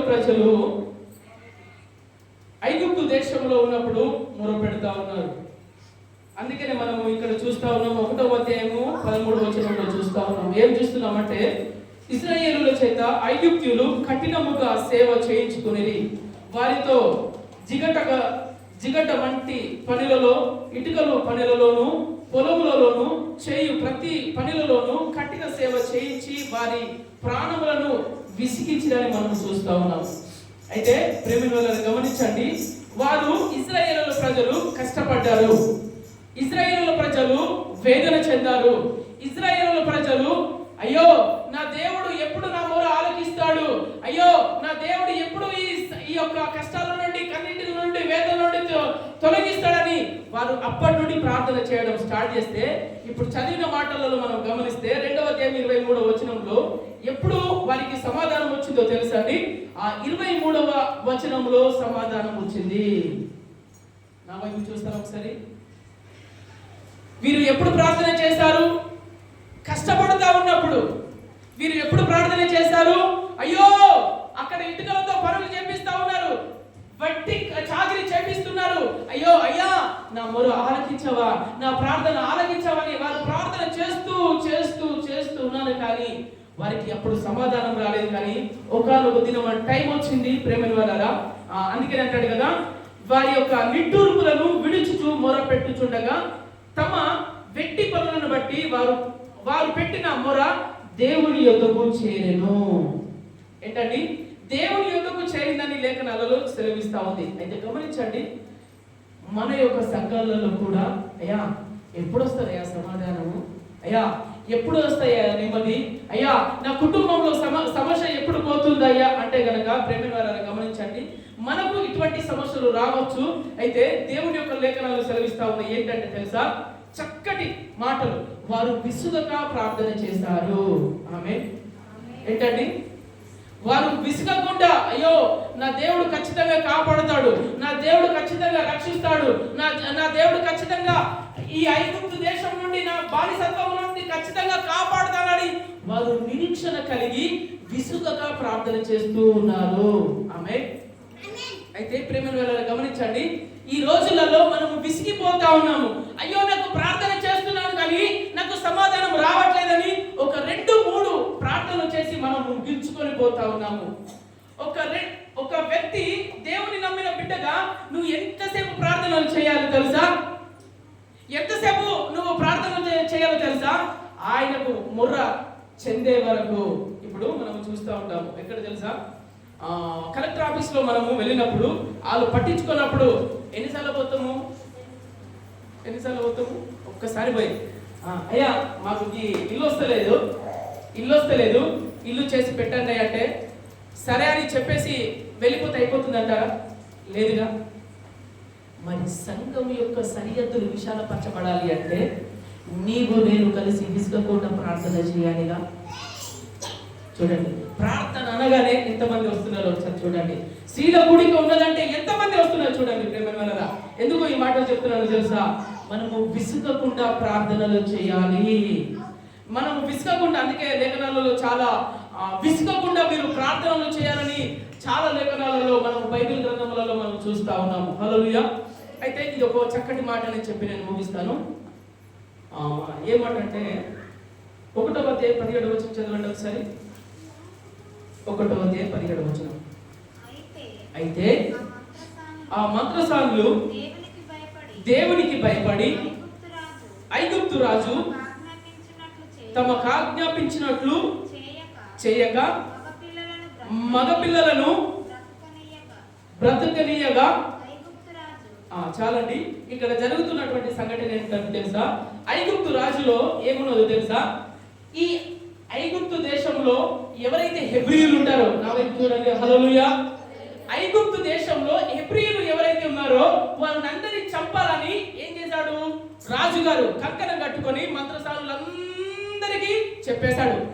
ప్రజలు ఐగుప్తు దేశంలో ఉన్నప్పుడు మొరపెడతా ఉన్నారు. అందుకనే మనము ఇక్కడ చూస్తా ఉన్నాం ఒకటో అధ్యాయము పదమూడు వచనంలో చూస్తా ఉన్నాం ఏం చూస్తున్నామంటే ఇస్రాయేలుల చేత ఐగుప్తులు కఠినముగా సేవ చేయించుకుని వారితో జిగటగా జిగట వంటి పనులలో ఇటుకలు పనులలోను పొలములలోను చేయు ప్రతి పనులలోను కఠిన సేవ చేయించి వారి ప్రాణములను విసిగించడాన్ని మనం చూస్తా ఉన్నాం. అయితే ప్రేమిల గమనించండి. వారు ఇజ్రాయేల్ ప్రజలు కష్టపడ్డారు. ఇజ్రాయేల్ ప్రజలు వేదన చెందారు. ఇజ్రాయేల్ ప్రజలు అయ్యో నా దేవుడు ఎప్పుడు నా మొర ఆలోకిస్తాడు? అయ్యో నా దేవుడు ఎప్పుడు ఈ ఈ యొక్క కష్టాలను నుండి కన్నింటి నుండి వేదన నుండి తొ- తొలగిస్తాడని వారు అప్పటి నుండి ప్రార్థన చేయడం స్టార్ట్ చేస్తే ఇప్పుడు చదివిన మాటలలో మనం గమనిస్తే రెండవ తేదీ ఇరవై మూడవ వచనంలో ఎప్పుడు వారికి సమాధానం వచ్చిందో తెలుసండి ఆ ఇరవై మూడవ వచనంలో సమాధానం వచ్చింది. నా వైపు చూస్తారా ఒకసారి? వీరు ఎప్పుడు ప్రార్థన చేశారు? కష్టపడుతూ ఉన్నప్పుడు. వీరు ఎప్పుడు ప్రార్థన చేశారు? అయ్యో అక్కడ ఇటుకలతో పనులు చేపిస్తా ఉన్నారు. వట్టి చాకరీ చేపిస్తున్నారు. అయ్యో అయ్యా నా మొరు ఆలకించవా? నా ప్రార్థన ఆలకించవని వారు ప్రార్థన చేస్తూ చేస్తూ చేస్తూ ఉన్నారు కానీ వారికి అప్పుడు సమాధానం రాలేదు కానీ ఒకనొక దినం టైం వచ్చింది ప్రేమని వాళ్ళ అందుకని అంటాడు కదా వారి యొక్క నిట్టూర్పులను విడుచుచు మొర పెట్టుచుండగా తమ వెట్టి పనులను బట్టి వారు వారు పెట్టిన మొర దేవుని యొక్కకు చేరెను. ఏంటండి? దేవుని యొద్దకు చేరిందని లేఖనాలలో సెలవిస్తా ఉంది. అయితే గమనించండి మన యొక్క సంఘాలలో కూడా అయ్యా ఎప్పుడు వస్తారయ్యా సమాధానము? అయ్యా ఎప్పుడు వస్తాయా నెమ్మది? అయ్యా నా కుటుంబంలో సమ సమస్య ఎప్పుడు పోతుందయ్యా అంటే గనక ప్రేమ గమనించండి మనకు ఇటువంటి సమస్యలు రావచ్చు. అయితే దేవుని యొక్క లేఖనాలు సెలవిస్తా ఉన్నాయి. ఏంటంటే తెలుసా? చక్కటి మాటలు వారు విసుగక ప్రార్థన చేశారు. ఆమె ఏంటండి? వారు విసుగకుండా అయ్యో నా దేవుడు ఖచ్చితంగా కాపాడుతాడు నా దేవుడు ఖచ్చితంగా రక్షిస్తాడు నా నా దేవుడు ఖచ్చితంగా ఈ ఐగుప్తు దేశం నుండి నా బానిసత్వం నుండి ఖచ్చితంగా కాపాడుతానని వారు నిరీక్షణ కలిగి విసుగగా ప్రార్థన చేస్తూ ఉన్నారు. ఆమె అయితే ప్రేమను వెళ్ళాలి గమనించండి. ఈ రోజులలో మనము విసిగిపోతా ఉన్నాము. అయ్యో నాకు ప్రార్థన చేస్తున్నాను కానీ నాకు సమాధానం రావట్లేదని ఒక రెండు మూడు ప్రార్థనలు చేసి మనం తీసుకొని పోతా ఉన్నాము. ఒక ఒక వ్యక్తి దేవుని నమ్మిన బిడ్డగా నువ్వు ఎంతసేపు ప్రార్థనలు చేయాలి తెలుసా? ఎంతసేపు నువ్వు ప్రార్థన చే- చేయాలో తెలుసా? ఆయనకు ముర్ర చెందే వరకు ఇప్పుడు మనం చూస్తూ ఉంటాము. ఎక్కడ తెలుసా? కలెక్టర్ ఆఫీస్లో మనము వెళ్ళినప్పుడు వాళ్ళు పట్టించుకున్నప్పుడు ఎన్నిసార్లు పోతాము? ఎన్నిసార్లు పోతాము? ఒక్కసారి పోయి. అయ్యా మాకు ఇల్లు వస్తలేదు. ఇల్లు వస్తలేదు. ఇల్లు చేసి పెట్టండి అంటే సరే అని చెప్పేసి వెళ్ళిపోతే అయిపోతుందంటారా? లేదుగా. మరి సంఘం యొక్క సరిహద్దులు విశాలపరచబడాలి అంటే నీవు నేను కలిసి విసుగకుండా ప్రార్థన చేయాలిగా. చూడండి ప్రార్థన అనగానే ఎంతమంది వస్తున్నారో ఒకసారి చూడండి. స్త్రీల కూడిక ఉన్నదంటే ఎంతమంది వస్తున్నారు చూడండి ప్రేమ ఎందుకు ఈ మాటలు చెప్తున్నాను తెలుసా? మనము విసుగకుండా ప్రార్థనలు చేయాలి. మనము విసుగకుండా అందుకే లేఖనాలలో చాలా ఆ, విసుగకుండా మీరు ప్రార్థనలు చేయాలని చాలా లేఖనాలలో మనం బైబిల్ గ్రంథములలో మనం చూస్తా ఉన్నాము. హల్లెలూయా. అయితే ఇది ఒక చక్కటి మాట అని చెప్పి నేను ముగిస్తాను. ఆ, ఏ మాట అంటే ఒకటవ అధ్యాయం పదిహేడు వచ్చిన చదవండి ఒకసారి. ఒకటవ అధ్యాయం పదిహేడు వచ్చిన అయితే ఆ మంత్రసానులు మంత్రసానులు దేవునికి భయపడి దేవునికి భయపడి ఐగుప్తు రాజు ఐగుప్తు రాజు ఆజ్ఞాపించినట్లు చేయ- తమకు ఆజ్ఞాపించినట్లు చేయక. మగపిల్లలను బ్రతకనీయగా. చాలండి. ఇక్కడ జరుగుతున్నటువంటి సంఘటన ఏంటంటే తెలుసా? ఐగుప్తు రాజులో ఏమున్నదో తెలుసా? ఈ ఐగుప్తు దేశంలో ఎవరైతే హెబ్రియులు ఉంటారో నా వైపు చూడండి. హలోలుయా ఐగుప్తు దేశంలో హెబ్రియులు ఎవరైతే ఉన్నారో వారిని అందరినీ చంపాలని ఏం చేశాడు? రాజుగారు కంకణం కట్టుకొని మంత్రసానులందరికీ చెప్పేశాడు.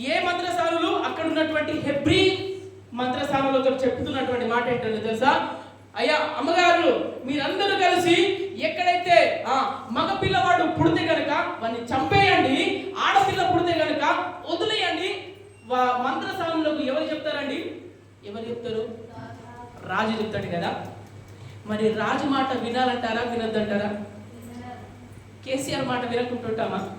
ఏ మంత్రసానులు అక్కడ ఉన్నటువంటి హెబ్రి మంత్రసానులతో చెప్తున్నటువంటి మాట ఏంటంటే తెలుసా? అయ్యా అమ్మగారు మీరందరూ కలిసి ఎక్కడైతే ఆ మగ పిల్లవాడు పుడితే గనుక వాడిని చంపేయండి ఆడపిల్ల పుడితే గనుక వదిలేయండి. వా- మంత్రసానులకు ఎవరు చెప్తారండి? ఎవరు చెప్తారు? రాజు చెప్తాడు కదా. మరి రాజు మాట వినాలంటారా వినొద్దంటారా? కేసీఆర్ మాట వినకుంటుంటామా?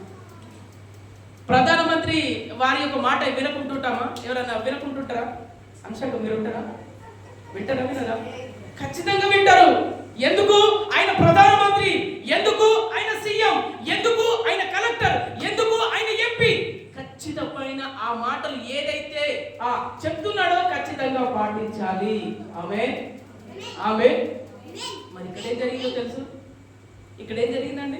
ప్రధానమంత్రి వారి యొక్క మాట వినకుంటుంటామా? ఎవరన్నా వినకుంటుంటారా? అంశంగా మీరు ఉంటారా వింటారా వినరా? ఖచ్చితంగా వింటారు. ఎందుకు? ఆయన ప్రధానమంత్రి ఎందుకు ఆయన సీఎం ఎందుకు ఆయన కలెక్టర్ ఎందుకు ఆయన ఎంపీ? ఖచ్చితమైన ఆ మాటలు ఏదైతే ఆ చెప్తున్నాడో ఖచ్చితంగా పాటించాలి. ఆమె ఆమె మరి ఇక్కడ ఏం జరిగిందో తెలుసు? ఇక్కడ ఏం జరిగిందండి?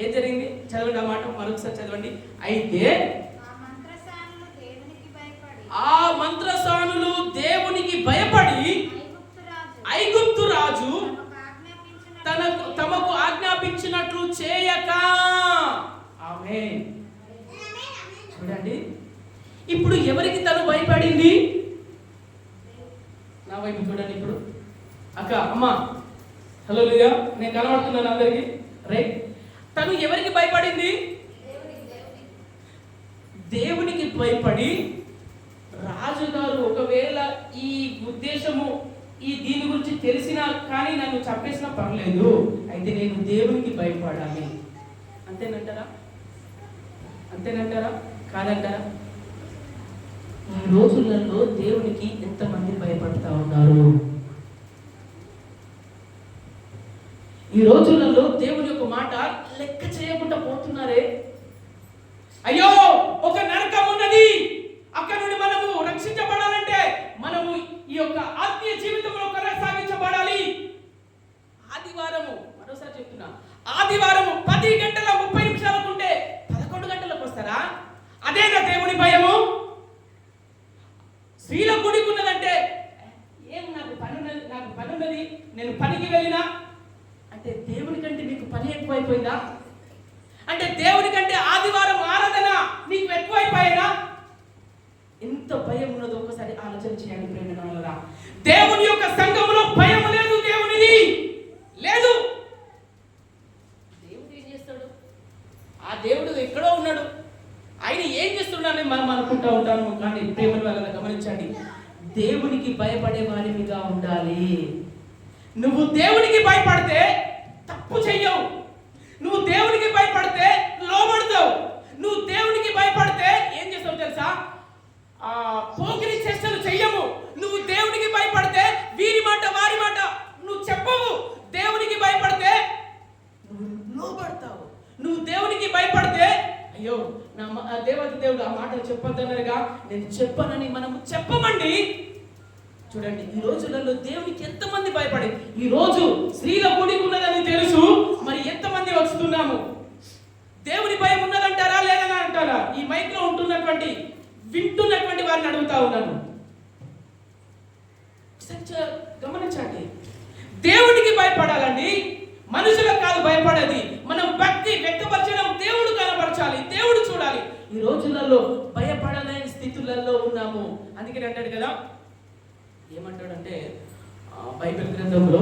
ఏం జరిగింది? చదవండి ఆ మాట మరొకసారి చదవండి. అయితే ఆ మంత్రసానులు దేవునికి భయపడి ఐగుప్తు రాజు తనకు తమకు ఆజ్ఞాపించినట్లు చేయక. ఆమె చూడండి. ఇప్పుడు ఎవరికి తను భయపడింది? నా వైపు చూడండి ఇప్పుడు. అక్క అమ్మ. హలో లియా నేను కనబడుతున్నాను అందరికి. రైట్ తను ఎవరికి భయపడింది? దేవునికి భయపడి రాజుగారు ఒకవేళ ఈ ఉద్దేశము ఈ దీని గురించి తెలిసినా కానీ నన్ను చంపేసినా పర్లేదు. అయితే నేను దేవునికి భయపడాలి. అంతేనంటారా? అంతేనంటారా? కాదంటారా? ఈ రోజులలో దేవునికి ఎంతమంది భయపడతా ఉన్నారు? ఈ రోజులలో దేవుని యొక్క మాట లెక్క చేయకుండా పోతున్నారే? అయ్యో ఒక నరకం ఉన్నది. అక్కడ నుండి మనము రక్షించబడాలంటే మనము ఈ యొక్క ఆత్మీయ జీవితంలో కొనసాగించబడాలి ఆదివారము మరోసారి చెప్తున్నా. ఆదివారము పది గంటల ముప్పై నిమిషాలకు ఉంటే పదకొండు గంటలకు వస్తారా? అదేనా దేవుని భయము. స్త్రీల గుడికి ఉన్నదంటే ఏం నాకు పని నాకు పని ఉన్నది నేను పనికి వెళ్ళినా అంటే దేవుని కంటే నీకు పని ఎక్కువైపోయిందా? అంటే దేవుని కంటే ఆదివారం ఆరాధన నీకు ఎక్కువైపోయినా ఎంత భయం ఉన్నదో ఒకసారి ఆలోచన చేయండి ప్రేమరా దేవుని యొక్క సంఘములో భయం లేదు దేవునిది లేదు. దేవుడు ఏం చేస్తాడు? ఆ దేవుడు ఎక్కడో ఉన్నాడు. ఆయన ఏం చేస్తున్నాడని మనం అనుకుంటా ఉంటాము కానీ ప్రేమను వల్ల గమనించండి. దేవునికి భయపడే వారినిగా ఉండాలి. నువ్వు దేవునికి భయపడితే తప్పు చెయ్యవు. నువ్వు దేవునికి భయపడితే లోబడతావు. నువ్వు దేవునికి భయపడితే ఏం చేస్తావు తెలుసా? ఆ పోకిరి చేష్టలు చెయ్యము. నువ్వు దేవునికి భయపడితే వీరి మాట వారి మాట నువ్వు చెప్పవు. దేవునికి భయపడితే నువ్వు లోబడతావు. నువ్వు దేవునికి భయపడితే అయ్యో నా దేవత దేవుడు ఆ మాటలు చెప్పొద్దనగా నేను చెప్పనని మనము చెప్పమండి. చూడండి ఈ రోజులలో దేవునికి ఎంతమంది భయపడి ఈ రోజు స్త్రీల కూడికి ఉన్నదని తెలుసు మరి ఎంతమంది వస్తున్నాము? దేవుని భయం ఉన్నదంటారా లేదని అంటారా? ఈ మైక్లో ఉంటున్నటువంటి వింటున్నటువంటి వారిని అడుగుతా ఉన్నాను. గమనించండి. దేవునికి భయపడాలండి. మనుషులకు కాదు భయపడేది. మనం భక్తి వ్యక్తపరచడం దేవుడు కనపరచాలి. దేవుడు చూడాలి. ఈ రోజులలో భయపడలేని స్థితులలో ఉన్నాము. అందుకని అంటాడు కదా ఏమంటాడంటే బైబిల్ గ్రంథంలో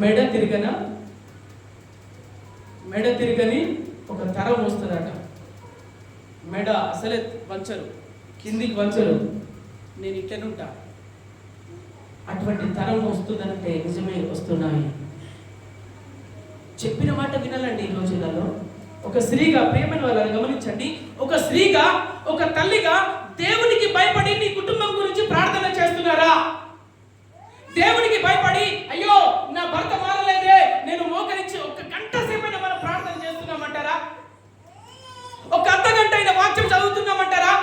మెడ తిరగన మెడ తిరగని ఒక తరం వస్తుందట మెడ అసలే వంచరు కిందికి వంచరు నేను ఇట్లనుంటా అటువంటి తరం వస్తుందంటే నిజమే వస్తున్నాయి. చెప్పిన మాట వినాలండి ఈ రోజులలో. ఒక స్త్రీగా ప్రేమను వాళ్ళని గమనించండి. ఒక స్త్రీగా ఒక తల్లిగా దేవునికి భయపడి నీ కుటుంబం గురించి ప్రార్థన చేస్తున్నారా దేవునికి భయపడి అయ్యో నా భర్త మారలేదే నేను మోకరించి ఒక గంట సేపైనా మనం ప్రార్థన చేస్తున్నామంటారా ఒక అర్ధ గంట అయిన వాక్యం చదువుతున్నామంటారా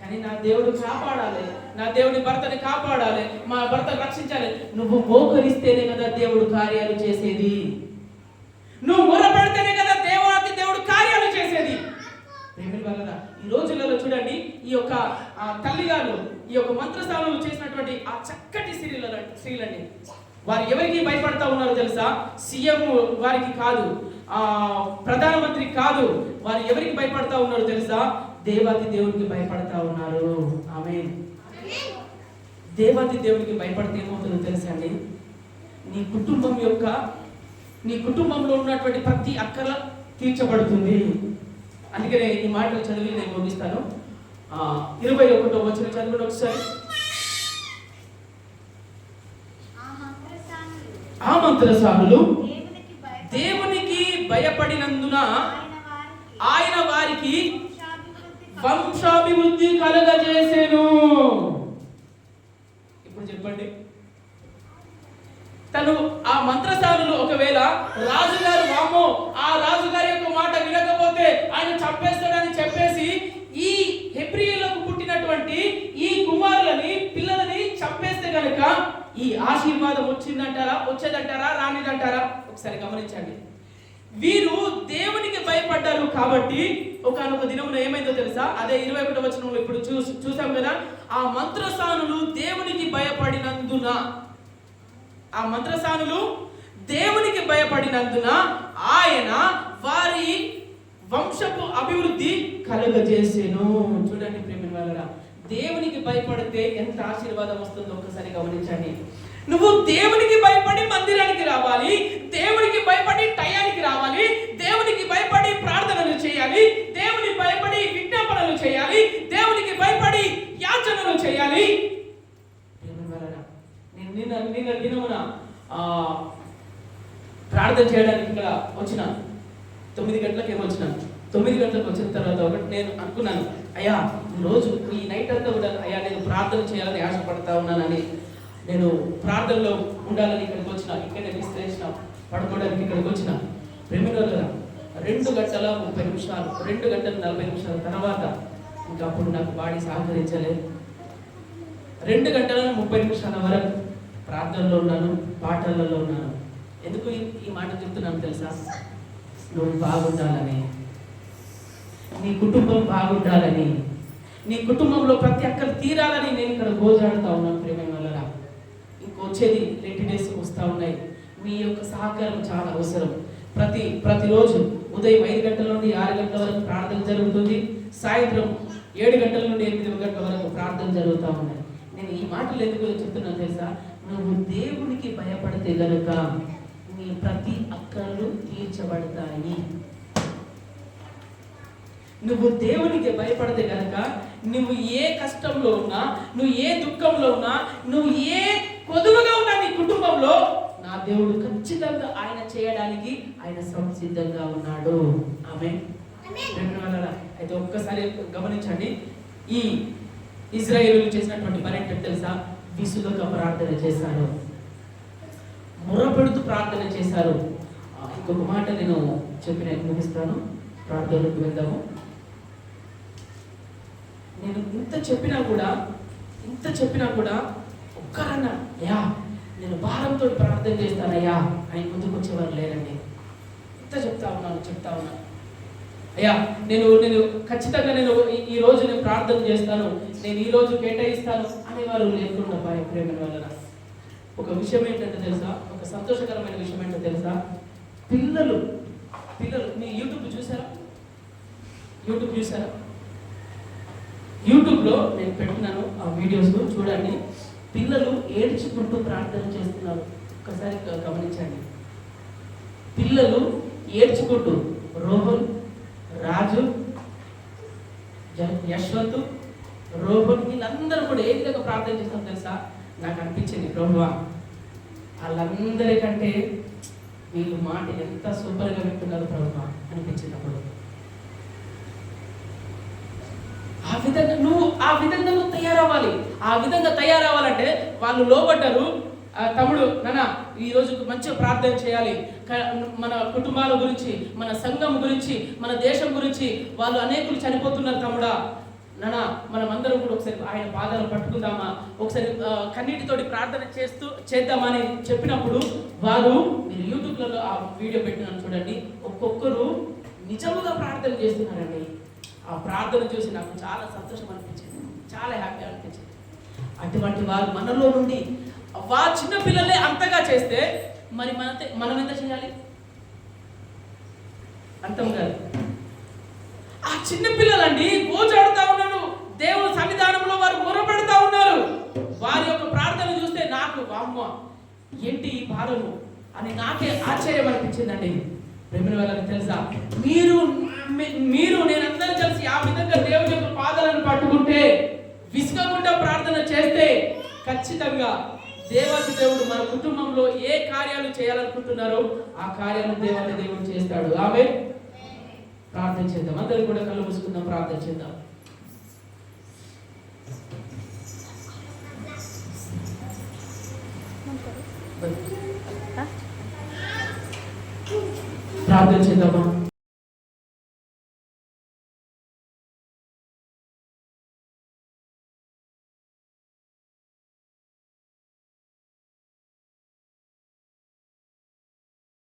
కానీ నా దేవుడు కాపాడాలి నా దేవుడి భర్తని కాపాడాలి మా భర్త రక్షించాలి. నువ్వు మోకరిస్తేనే కదా దేవుడు కార్యాలు చేసేది. నువ్వు మొర పెడితేనే కదా దేవాది దేవుడు కార్యాలు చేసేది. ఈ రోజులలో చూడండి ఈ యొక్క తల్లిగారు ఈ యొక్క మంత్రస్థానంలో చేసినటువంటి ఆ చక్కటి స్త్రీల స్త్రీలండి వారు ఎవరికి భయపడతా ఉన్నారో తెలుసా? సీఎం వారికి కాదు ఆ ప్రధానమంత్రి కాదు. వారు ఎవరికి భయపడతా ఉన్నారో తెలుసా? దేవాది దేవునికి భయపడతా ఉన్నారు. ఆమె దేవాది దేవునికి భయపడితే ఏమవుతుందో తెలుసా అండి? నీ కుటుంబం యొక్క నీ కుటుంబంలో ఉన్నటువంటి ప్రతి అక్కర తీర్చబడుతుంది. అందుకనే ఈ మాటలు చదివి నేను ముగిస్తాను. ఇరవై ఒకటో వచ్చిన చదువుడు ఒకసారి. ఆ మంత్రసానులు దేవునికి భయపడి దేవునికి భయపడినందున ఆయన వారికి వంశాభివృద్ధి వంశాభివృద్ధి కలగజేసెను ఇప్పుడు చెప్పండి తను ఆ మంత్రసానులు ఒకవేళ రాజుగారు వామో ఆ రాజుగారి యొక్క మాట వినకపోతే ఆయన చంపేస్తాడని చెప్పేసి ఈ హెబ్రియులకు పుట్టినటువంటి ఈ కుమారులని పిల్లలని చంపేస్తే కనుక ఈ ఆశీర్వాదం వచ్చిందంటారా వచ్చేదంటారా రానిదంటారా ఒకసారి గమనించండి. వీరు దేవునికి భయపడ్డారు కాబట్టి ఒకనొక దినమున ఏమైందో తెలుసా? అదే ఇరవై ఒకటి వచనంలో ఇప్పుడు చూ చూసాం కదా? ఆ మంత్రసానులు దేవునికి భయపడినందున ఆ మంత్రసానులు దేవునికి భయపడినందున ఆయన వారి వంశపు అభివృద్ధి కలుగజేసేను. చూడండి ప్రేమ వాళ్ళరా దేవునికి భయపడితే ఎంత ఆశీర్వాదం వస్తుందో ఒక్కసారి గమనించండి. నువ్వు దేవునికి భయపడి మందిరానికి రావాలి దేవునికి భయపడి టయానికి రావాలి దేవునికి భయపడి ప్రార్థనలు చేయాలి దేవుని భయపడి విజ్ఞాపనలు చేయాలి దేవునికి భయపడి యాచనలు చేయాలి. నేను నిన్న నిన్న దినమున ప్రార్థన చేయడానికి ఇక్కడ వచ్చిన. తొమ్మిది గంటలకు ఏమో వచ్చిన. తొమ్మిది గంటలకు వచ్చిన తర్వాత ఒకటి నేను అనుకున్నాను అయ్యా రోజు ఈ నైట్ అంతా కూడా అయ్యా నేను ప్రార్థన చేయాలని ఆశపడతా ఉన్నానని. నేను ప్రార్థనలో ఉండాలని ఇక్కడికి వచ్చిన ఇక్కడే విస్తరించిన పడుకోవడానికి ఇక్కడికి వచ్చిన ప్రేమిలో రెండు గంటల ముప్పై నిమిషాలు రెండు గంటల నలభై నిమిషాల తర్వాత ఇంకా అప్పుడు నాకు బాడీ సహకరించలేదు రెండు గంటల ముప్పై నిమిషాల వరకు ప్రార్థనలో ఉన్నాను పాటలలో ఉన్నాను. ఎందుకు ఈ- ఈ మాట చెప్తున్నాను తెలుసా? నువ్వు బాగుండాలని. నీ కుటుంబం బాగుండాలని. నీ కుటుంబంలో ప్రతి ఒక్కరు తీరాలని నేను ఇక్కడ గోజాడుతా ఉన్నాను ప్రేమ వచ్చేది రెండు డేస్ వస్తూ ఉన్నాయి. మీ యొక్క సహకారం చాలా అవసరం. ప్రతి ప్రతిరోజు ఉదయం ఐదు గంటల నుండి ఆరు గంటల వరకు ప్రార్థన జరుగుతుంది. సాయంత్రం ఏడు గంటల నుండి ఎనిమిది గంటల వరకు ప్రార్థన జరుగుతూ ఉన్నాయి. నేను ఈ మాటలు ఎందుకు చెప్తున్నాను తెలుసా? నువ్వు దేవునికి భయపడితే గనుక నీ ప్రతి అక్కర్లు తీర్చబడతాయి. నువ్వు దేవునికి భయపడితే గనక నువ్వు ఏ కష్టంలో ఉన్నా నువ్వు ఏ దుఃఖంలో ఉన్నా నువ్వు ఏ కొదువుగా ఉన్నా నీ కుటుంబంలో నా దేవుడు ఖచ్చితంగా ఆయన చేయడానికి ఆయన సంసిద్ధంగా ఉన్నాడు. ఆమె అయితే ఒక్కసారి గమనించండి. ఈ ఇజ్రాయేలు చేసినటువంటి పని ఏంటంటే తెలుసా? విసుగక ప్రార్థన చేశారు. మొరపెడుతూ ప్రార్థన చేశారు. ఇంకొక మాట నేను చెప్పిన ముగిస్తాను. ప్రార్థనకు వెళ్దాము. నేను ఇంత చెప్పినా కూడా ఇంత చెప్పినా కూడా ఒక్కరన్నా అయ్యా నేను భారంతో ప్రార్థన చేస్తానయ్యా. అని ముందుకు వచ్చేవారు లేరండి. ఇంత చెప్తా ఉన్నాను చెప్తా ఉన్నాను. అయ్యా నేను నేను ఖచ్చితంగా నేను ఈ- రోజు నేను ప్రార్థన చేస్తాను నేను ఈ రోజు కేటాయిస్తాను అనేవారు లేకుండా భార్య ప్రేమ వలన. ఒక విషయం ఏంటంటే తెలుసా? ఒక సంతోషకరమైన విషయం ఏంటో తెలుసా? పిల్లలు పిల్లలు మీ యూట్యూబ్ చూసారా? యూట్యూబ్ చూసారా? యూట్యూబ్లో నేను పెట్టినాను ఆ వీడియోస్ చూడండి. పిల్లలు ఏడ్చుకుంటూ ప్రార్థన చేస్తున్నారు. ఒకసారి గమనించండి. పిల్లలు ఏడ్చుకుంటూ రోహన్ రాజు యశ్వంత్ రోహన్ వీళ్ళందరూ కూడా ఏ విధంగా ప్రార్థన చేస్తాం తెలుసా? నాకు అనిపించింది ప్రభువా వాళ్ళందరికంటే వీళ్ళు మాట ఎంత సూపర్గా వింటున్నారు ప్రభువా అనిపించినప్పుడు ఆ విధంగా నువ్వు ఆ విధంగా నువ్వు తయారవ్వాలి. ఆ విధంగా తయారవ్వాలంటే వాళ్ళు లోబడ్డారు. ఆ తమ్ముడు నాన్న ఈ రోజు మంచిగా ప్రార్థన చేయాలి. మన కుటుంబాల గురించి మన సంఘం గురించి మన దేశం గురించి వాళ్ళు అనేకులు చనిపోతున్నారు తమ్ముడా. నాన్న మనం అందరం కూడా ఒకసారి ఆయన బాధలు పట్టుకుందామా? ఒకసారి కన్నీటితోటి ప్రార్థన చేస్తూ చేద్దామని చెప్పినప్పుడు వారు మీరు యూట్యూబ్లలో ఆ వీడియో పెట్టినాను చూడండి. ఒక్కొక్కరు నిజముగా ప్రార్థన చేస్తున్నారండి. ఆ ప్రార్థన చూసి నాకు చాలా సంతోషం అనిపించింది. చాలా హ్యాపీ అనిపించింది. అటువంటి వారు మనలో నుండి వా చిన్న పిల్లలే అంతగా చేస్తే మరి మన మనం ఎంత చేయాలి? అర్థం కాదు. ఆ చిన్న పిల్లలండి గోచాడుతా ఉన్నాడు దేవుని సన్నిధానంలో వారు మొరపెడతా ఉన్నారు. వారి యొక్క ప్రార్థన చూస్తే నాకు వామ్మ ఏంటి ఈ భారము అని నాకే ఆశ్చర్యం అనిపించిందండి. ప్రేమిన వాళ్ళకి తెలుసా? మీరు మీరు నేనందరూ కలిసి ఆ విధంగా దేవుని యొక్క పాదాలను పట్టుకుంటే ఖచ్చితంగా దేవాది దేవుడు మన కుటుంబంలో ఏ కార్యాలు చేయాలనుకుంటున్నారో ఆ కార్యాలను దేవాది దేవుడు చేస్తాడు. ఆమె ప్రార్థన చేద్దాం. అందరం కూడా కళ్ళు మూసుకుందాం ప్రార్థన చేద్దాం. ప్రార్థన చేద్దామా?